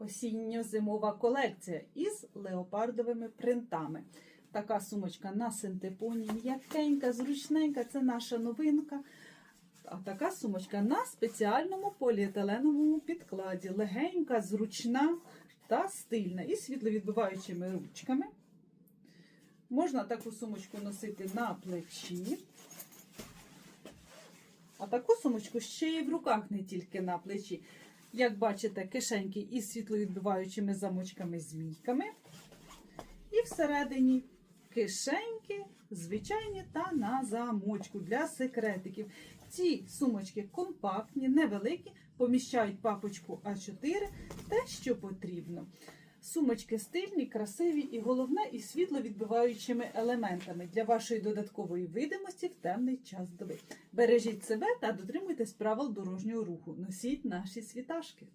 осінньо-зимова колекція із леопардовими принтами. Така сумочка на синтепоні, м'якенька, зручненька, це наша новинка. А така сумочка на спеціальному поліетиленовому підкладі. Легенька, зручна та стильна. І світловідбиваючими ручками. Можна таку сумочку носити на плечі. А таку сумочку ще й в руках, не тільки на плечі. Як бачите, кишеньки із світловідбиваючими замочками-змійками. І всередині кишеньки, звичайні та на замочку для секретиків. Ці сумочки компактні, невеликі, поміщають папочку А4, те, що потрібно. Сумочки стильні, красиві і головне із світловідбиваючими елементами для вашої додаткової видимості в темний час доби. Бережіть себе та дотримуйтесь правил дорожнього руху. Носіть наші світашки.